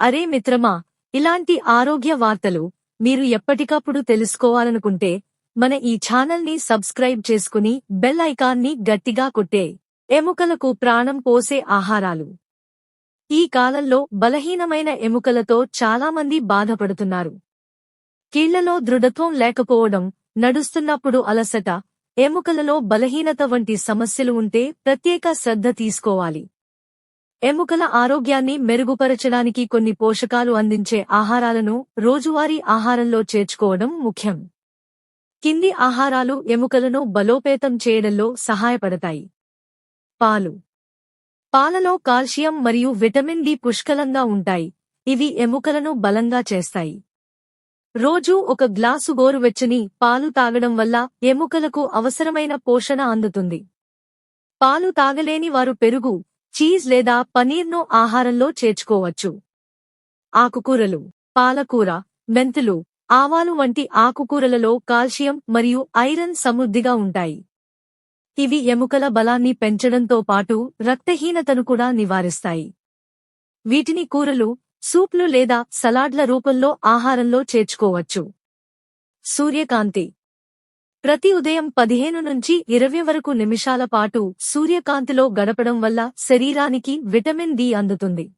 అరే మిత్రమా ఇలాంటి ఆరోగ్య వార్తలు మీరు ఎప్పటికప్పుడు తెలుసుకోవాలనుకుంటే మన ఈ ఛానల్ని సబ్స్క్రైబ్ చేసుకుని బెల్ ఐకాన్ని గట్టిగా కొట్టే ఎముకలకు ప్రాణం పోసే ఆహారాలు. ఈ కాలంలో బలహీనమైన ఎముకలతో చాలామంది బాధపడుతున్నారు. కీళ్ళలో దృఢత్వం లేకపోవడం నడుస్తున్నప్పుడు అలసట ఎముకలలో బలహీనత వంటి సమస్యలు ఉంటే ప్రత్యేక శ్రద్ధ తీసుకోవాలి. ఎముకల ఆరోగ్యాన్ని మెరుగుపరచడానికి కొన్ని పోషకాలు అందించే ఆహారాలను రోజువారీ ఆహారంలో చేర్చుకోవడం ముఖ్యం. కింది ఆహారాలు ఎముకలను బలోపేతం చేయడంలో సహాయపడతాయి. పాలు. పాలలో కాల్షియం మరియు విటమిన్ డి పుష్కలంగా ఉంటాయి. ఇవి ఎముకలను బలంగా చేస్తాయి. రోజూ ఒక గ్లాసు గోరువెచ్చని పాలు తాగడం వల్ల ఎముకలకు అవసరమైన పోషణ అందుతుంది. పాలు తాగలేని వారు పెరుగు చీజ్ లేదా పనీర్ను ఆహారంలో చేర్చుకోవచ్చు. ఆకుకూరలు పాలకూర మెంతులు ఆవాలు వంటి ఆకుకూరలలో కాల్షియం మరియు ఐరన్ సమృద్ధిగా ఉంటాయి. ఇవి ఎముకల బలాన్ని పెంచడంతో పాటు రక్తహీనతను కూడా నివారిస్తాయి. వీటిని కూరలు సూప్లు లేదా సలాడ్ల రూపంలో ఆహారంలో చేర్చుకోవచ్చు. సూర్యకాంతి ప్రతి ఉదయం పదిహేను నుంచి ఇరవై వరకు నిమిషాల పాటు సూర్యకాంతిలో గడపడం వల్ల శరీరానికి విటమిన్ డి అందుతుంది.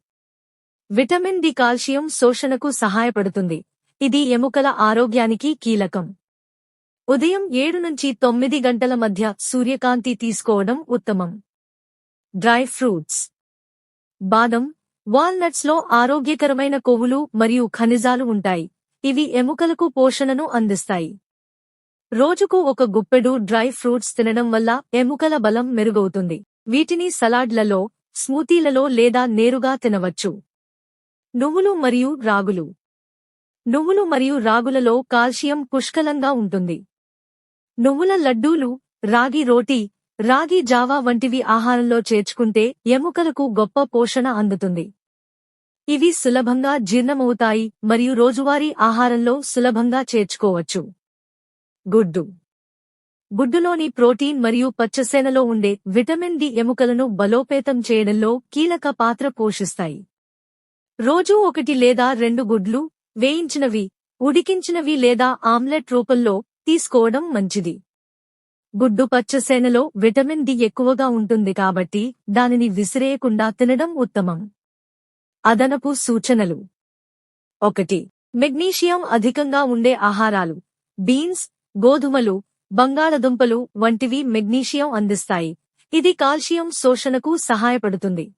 విటమిన్ డి కాల్షియం శోషణకు సహాయపడుతుంది. ఇది ఎముకల ఆరోగ్యానికి కీలకం. ఉదయం ఏడు నుంచి తొమ్మిది గంటల మధ్య సూర్యకాంతి తీసుకోవడం ఉత్తమం. Dry fruits. బాదం వాల్నట్స్లో ఆరోగ్యకరమైన కొవ్వులు మరియు ఖనిజాలు ఉంటాయి. ఇవి ఎముకలకు పోషణను అందిస్తాయి. రోజుకు ఒక గుప్పెడు డ్రై ఫ్రూట్స్ తినడం వల్ల ఎముకల బలం మెరుగవుతుంది. వీటిని సలాడ్లలో స్మూతీలలో లేదా నేరుగా తినవచ్చు. నువ్వులు మరియు రాగులు. నువ్వులు మరియు రాగులలో కాల్షియం పుష్కలంగా ఉంటుంది. నువ్వుల లడ్డూలు రాగి రోటీ రాగి జావా వంటివి ఆహారంలో చేర్చుకుంటే ఎముకలకు గొప్ప పోషణ అందుతుంది. ఇవి సులభంగా జీర్ణమవుతాయి మరియు రోజువారీ ఆహారంలో సులభంగా చేర్చుకోవచ్చు. గుడ్డు. గుడ్డులోని ప్రోటీన్ మరియు పచ్చసేనలో ఉండే విటమిన్ డి ఎముకలను బలోపేతం చేయడంలో కీలక పాత్ర పోషిస్తాయి. రోజూ ఒకటి లేదా రెండు గుడ్లు వేయించినవి ఉడికించినవి లేదా ఆమ్లెట్ రూపంలో తీసుకోవడం మంచిది. గుడ్డు పచ్చసేనలో విటమిన్ డి ఎక్కువగా ఉంటుంది కాబట్టి దానిని విసిరేయకుండా తినడం ఉత్తమం. అదనపు సూచనలు. ఒకటి మెగ్నీషియం అధికంగా ఉండే ఆహారాలు బీన్స్ గోధుమలు బంగాళదుంపలు వంటివి మెగ్నీషియం అందిస్తాయి. ఇది కాల్షియం శోషణకు సహాయపడుతుంది.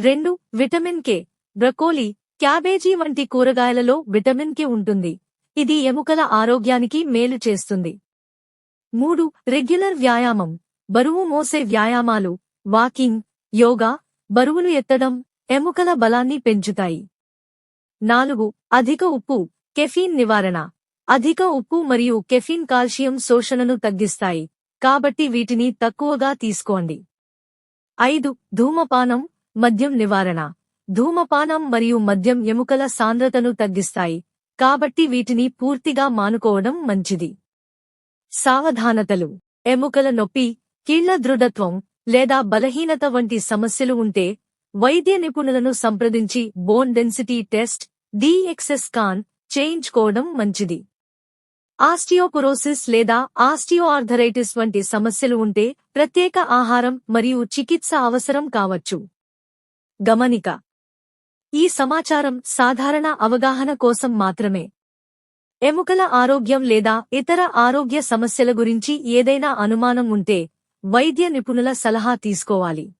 రెండు విటమిన్ కే బ్రకోలీ క్యాబేజీ వంటి కూరగాయలలో విటమిన్ కే ఉంటుంది. ఇది ఎముకల ఆరోగ్యానికి మేలు చేస్తుంది. మూడు రెగ్యులర్ వ్యాయామం. బరువు మోసే వ్యాయామాలు వాకింగ్ యోగా బరువులు ఎత్తడం ఎముకల బలాన్ని పెంచుతాయి. నాలుగు అధిక ఉప్పు కెఫీన్ నివారణ. అధిక ఉప్పు మరియు కెఫిన్ కాల్షియం శోషణను తగ్గిస్తాయి. కాబట్టి వీటిని తక్కువగా తీసుకోండి. ఐదు ధూమపానం మద్యం నివారణ. ధూమపానం మరియు మద్యం ఎముకల సాంద్రతను తగ్గిస్తాయి. కాబట్టి వీటిని పూర్తిగా మానుకోవడం మంచిది. సావధానతలు. ఎముకల నొప్పి కీళ్ళ దృఢత్వం లేదా బలహీనత వంటి సమస్యలు ఉంటే వైద్య నిపుణులను సంప్రదించి bone density test DEXA scan చేయించుకోవడం మంచిది. ఆస్టియోకురోసిస్ లేదా ఆస్టియోఆర్థరైటిస్ వంటి సమస్యలు ఉంటే ప్రత్యేక ఆహారం మరియు చికిత్స అవసరం కావచ్చు. గమనిక. ఈ సమాచారం సాధారణ అవగాహన కోసం మాత్రమే. ఎముకల ఆరోగ్యం లేదా ఇతర ఆరోగ్య సమస్యల గురించి ఏదైనా అనుమానం ఉంటే వైద్య నిపుణుల సలహా తీసుకోవాలి.